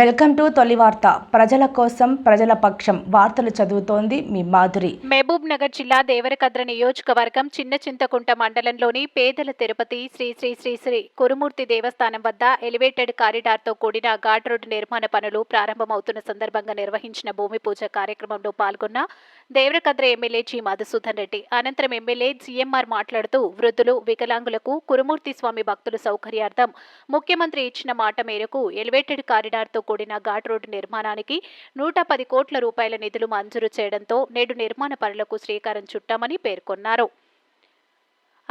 Welcome to తొలి వార్త. ప్రజల కోసం ప్రజల పక్షం వార్తలు చదువుతోంది మీ మాధురి. మహబూబ్ నగర్ జిల్లా దేవరకద్ర నియోజకవర్గం చిన్న చింతకుంట మండలంలోని పేదల తిరుపతి శ్రీ శ్రీ శ్రీ శ్రీ కురుమూర్తి దేవస్థానం వద్ద ఎలివేటెడ్ కారిడార్తో కూడిన ఘాట్ రోడ్డు నిర్మాణ పనులు ప్రారంభమవుతున్న సందర్భంగా నిర్వహించిన భూమి పూజ కార్యక్రమంలో పాల్గొన్న దేవరకద్ర ఎమ్మెల్యే జి మధుసూదన్ రెడ్డి. అనంతరం ఎమ్మెల్యే జీఎంఆర్ మాట్లాడుతూ వృద్ధులు వికలాంగులకు కురుమూర్తి స్వామి భక్తుల సౌకర్యార్థం ముఖ్యమంత్రి ఇచ్చిన మాట మేరకు ఎలివేటెడ్ కారిడార్తో కూడిన ఘాట్ రోడ్డు నిర్మాణానికి నూట పది కోట్ల రూపాయల నిధులు మంజూరు చేయడంతో నేడు నిర్మాణ పనులకు శ్రీకారం చుట్టామని పేర్కొన్నారు.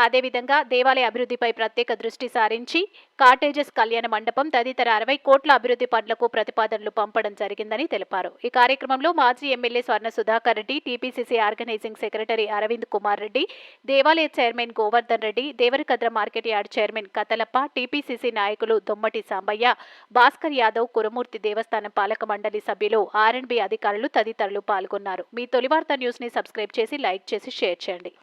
అదేవిధంగా దేవాలయ అభివృద్ధిపై ప్రత్యేక దృష్టి సారించి కాటేజెస్ కళ్యాణ మండపం తదితర అరవై కోట్ల అభివృద్ధి పనులకు ప్రతిపాదనలు పంపడం జరిగిందని తెలిపారు. ఈ కార్యక్రమంలో మాజీ MLA Swarna Sudhakar Reddy TPCC organising secretary Aravind Kumar Reddy దేవాలయ chairman Govardhan Reddy Devarakadra market yard chairman Kathalappa TPCC నాయకులు దొమ్మటి సాంబయ్య భాస్కర్ యాదవ్ కురుమూర్తి దేవస్థానం పాలక మండలి సభ్యులు ఆర్ఎండ్బి అధికారులు తదితరులు పాల్గొన్నారు. మీ తొలివార్త న్యూస్ని సబ్స్క్రైబ్ చేసి లైక్ చేసి షేర్ చేయండి.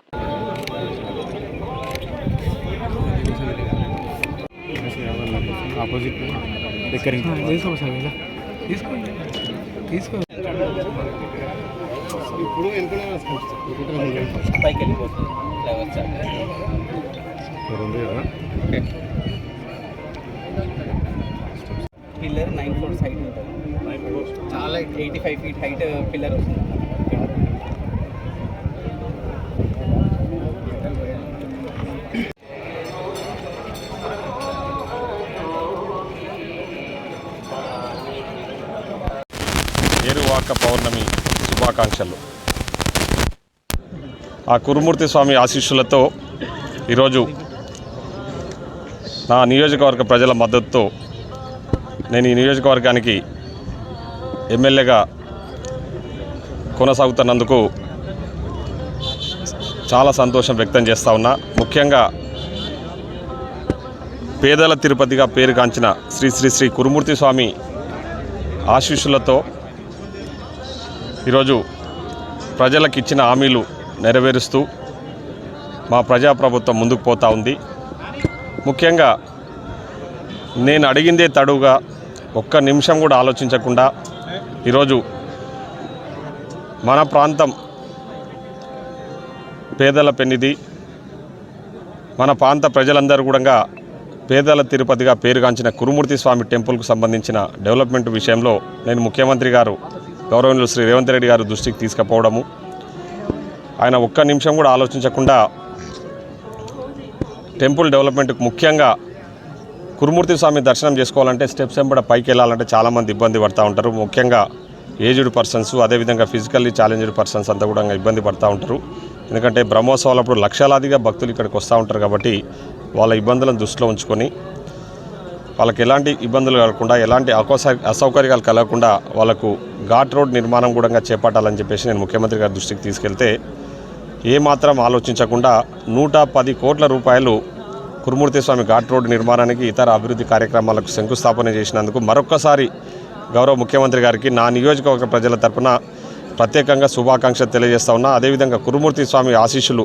ఆపోజిట్ దగ్గర తీసుకో సార్ ఇలా. తీసుకో. తీసుకో. ఇప్పుడు పైకి వెళ్ళిపోతుంది. పిల్లర్ నైన్ ఫ్లోర్స్ హైట్ ఉంటుంది. చాలా eighty five feet height pillar వస్తుంది. ఏరువాక పౌర్ణమి శుభాకాంక్షలు. ఆ కురుమూర్తి స్వామి ఆశీస్సులతో ఈరోజు నా నియోజకవర్గ ప్రజల మద్దతుతో నేను ఈ నియోజకవర్గానికి ఎమ్మెల్యేగా కొనసాగుతున్నందుకు చాలా సంతోషం వ్యక్తం చేస్తా ఉన్నా. ముఖ్యంగా పేదల తిరుపతిగా పేరుగాంచిన శ్రీ శ్రీ శ్రీ కురుమూర్తి స్వామి ఆశీస్సులతో ఈరోజు ప్రజలకు ఇచ్చిన హామీలు నెరవేరుస్తూ మా ప్రజాప్రభుత్వం ముందుకు పోతూ ఉంది. ముఖ్యంగా నేను అడిగిందే తడువుగా ఒక్క నిమిషం కూడా ఆలోచించకుండా ఈరోజు మన ప్రాంతం పేదల పెన్నిది మన ప్రాంత ప్రజలందరూ కూడా పేదల తిరుపతిగా పేరుగాంచిన కురుమూర్తి స్వామి టెంపుల్కు సంబంధించిన డెవలప్మెంట్ విషయంలో నేను ముఖ్యమంత్రి గారు గౌరవనీయులు శ్రీ రేవంత్ రెడ్డి గారు దృష్టికి తీసుకుపోవడము. ఆయన ఒక్క నిమిషం కూడా ఆలోచించకుండా టెంపుల్ డెవలప్మెంట్కి ముఖ్యంగా కురుమూర్తి స్వామి దర్శనం చేసుకోవాలంటే స్టెప్స్ వెంబడ పైకి వెళ్ళాలంటే చాలామంది ఇబ్బంది పడుతూ ఉంటారు. ముఖ్యంగా ఏజ్డ్ పర్సన్స్ అదేవిధంగా ఫిజికల్లీ ఛాలెంజ్డ్ పర్సన్స్ అంతా కూడా ఇబ్బంది పడుతూ ఉంటారు. ఎందుకంటే బ్రహ్మోత్సవాలప్పుడు లక్షలాదిగా భక్తులు ఇక్కడికి వస్తూ ఉంటారు కాబట్టి వాళ్ళ ఇబ్బందులను దృష్టిలో ఉంచుకొని వాళ్ళకి ఎలాంటి ఇబ్బందులు కలగకుండా ఎలాంటి అసౌకర్యాలు కలగకుండా వాళ్ళకు ఘాట్ రోడ్ నిర్మాణం కూడా చేపట్టాలని చెప్పేసి నేను ముఖ్యమంత్రి గారి దృష్టికి తీసుకెళ్తే ఏమాత్రం ఆలోచించకుండా నూట పది కోట్ల రూపాయలు కురుమూర్తి స్వామి ఘాట్ రోడ్డు నిర్మాణానికి ఇతర అభివృద్ధి కార్యక్రమాలకు శంకుస్థాపన చేసినందుకు మరొక్కసారి గౌరవ ముఖ్యమంత్రి గారికి నా నియోజకవర్గ ప్రజల తరపున ప్రత్యేకంగా శుభాకాంక్షలు తెలియజేస్తా ఉన్నా. అదేవిధంగా కురుమూర్తి స్వామి ఆశీస్సులు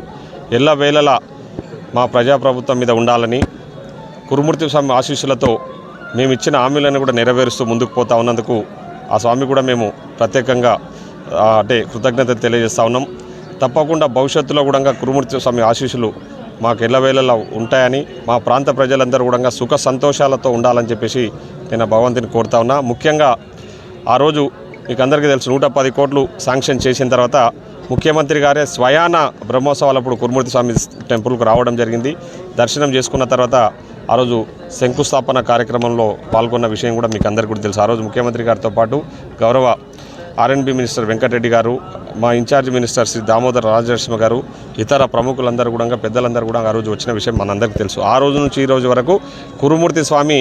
ఎల్లవేళలా మా ప్రజాప్రభుత్వం మీద ఉండాలని కురుమూర్తి స్వామి ఆశీస్సులతో మేము ఇచ్చిన హామీలను కూడా నెరవేరుస్తూ ముందుకు పోతా ఉన్నందుకు ఆ స్వామి కూడా మేము ప్రత్యేకంగా అంటే కృతజ్ఞత తెలియజేస్తా ఉన్నాం. తప్పకుండా భవిష్యత్తులో కూడా కురుమూర్తి స్వామి ఆశీస్సులు మాకు ఎల్లవేళలా ఉంటాయని మా ప్రాంత ప్రజలందరూ కూడా సుఖ సంతోషాలతో ఉండాలని చెప్పేసి నేను భగవంతుని కోరుతా ఉన్నా. ముఖ్యంగా ఆ రోజు మీకు అందరికీ తెలుసు నూట పది కోట్లు శాంక్షన్ చేసిన తర్వాత ముఖ్యమంత్రి గారే స్వయాన బ్రహ్మోత్సవాలప్పుడు కురుమూర్తి స్వామి టెంపుల్కు రావడం జరిగింది. దర్శనం చేసుకున్న తర్వాత ఆ రోజు శంకుస్థాపన కార్యక్రమంలో పాల్గొన్న విషయం కూడా మీకు అందరికీ కూడా తెలుసు. ఆ రోజు ముఖ్యమంత్రి గారితో పాటు గౌరవ ఆర్ఎన్బి మినిస్టర్ వెంకటరెడ్డి గారు మా ఇన్ఛార్జ్ మినిస్టర్ శ్రీ దామోదర్ రాజలక్ష్మి గారు ఇతర ప్రముఖులందరూ కూడా పెద్దలందరూ కూడా ఆ రోజు వచ్చిన విషయం మనందరికీ తెలుసు. ఆ రోజు నుంచి ఈ రోజు వరకు కురుమూర్తి స్వామి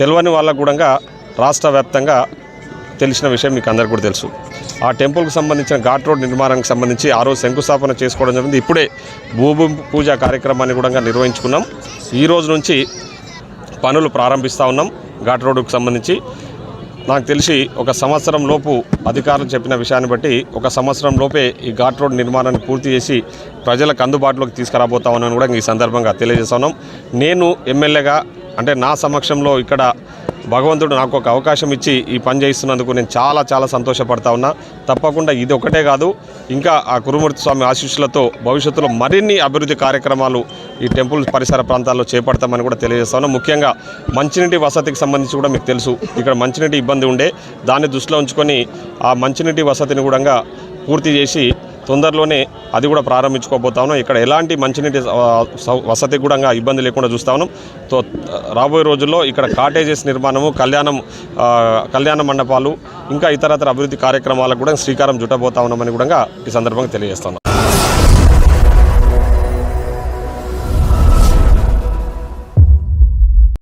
తెలియని వాళ్ళకు కూడా రాష్ట్ర వ్యాప్తంగా తెలిసిన విషయం మీకు అందరికీ కూడా తెలుసు. ఆ టెంపుల్కి సంబంధించిన ఘాట్ రోడ్ నిర్మాణానికి సంబంధించి ఆ రోజు శంకుస్థాపన చేసుకోవడం జరిగింది. ఇప్పుడే భూభూమి పూజ కార్యక్రమాన్ని కూడా నిర్వహించుకున్నాం. ఈ రోజు నుంచి పనులు ప్రారంభిస్తూ ఉన్నాం ఘాట్ రోడ్డుకు సంబంధించి. నాకు తెలిసి ఒక సంవత్సరం లోపు అధికారులు చెప్పిన విషయాన్ని బట్టి ఒక సంవత్సరం లోపే ఈ ఘాట్ రోడ్ నిర్మాణాన్ని పూర్తి చేసి ప్రజలకు అందుబాటులోకి తీసుకురాబోతా ఉన్నాను కూడా ఈ సందర్భంగా తెలియజేస్తున్నాం నేను ఎమ్మెల్యేగా అంటే నా సమక్షంలో ఇక్కడ భగవంతుడు నాకు ఒక అవకాశం ఇచ్చి ఈ పని చేయిస్తున్నందుకు నేను చాలా చాలా సంతోషపడతా ఉన్నా. తప్పకుండా ఇది ఒకటే కాదు. ఇంకా ఆ కురుమూర్తి స్వామి ఆశీస్సులతో భవిష్యత్తులో మరిన్ని అభివృద్ధి కార్యక్రమాలు ఈ టెంపుల్ పరిసర ప్రాంతాల్లో చేపడతామని కూడా తెలియజేస్తా ఉన్నా. ముఖ్యంగా మంచినీటి వసతికి సంబంధించి కూడా మీకు తెలుసు. ఇక్కడ మంచినీటి ఇబ్బంది ఉండే. దాన్ని దృష్టిలో ఉంచుకొని ఆ మంచినీటి వసతిని కూడా పూర్తి చేసి తొందరలోనే అది కూడా ప్రారంభించుకోబోతా ఉన్నాం ఇక్కడ ఎలాంటి మంచినీటి వసతి కూడా ఇబ్బంది లేకుండా చూస్తా ఉన్నాం. తో రాబోయే రోజుల్లో ఇక్కడ కాటేజెస్ నిర్మాణము కళ్యాణం కళ్యాణ మండపాలు ఇంకా ఇతరతర అభివృద్ధి కార్యక్రమాలకు కూడా శ్రీకారం చుట్టబోతా ఉన్నామని కూడా ఈ సందర్భంగా తెలియజేస్తున్నాం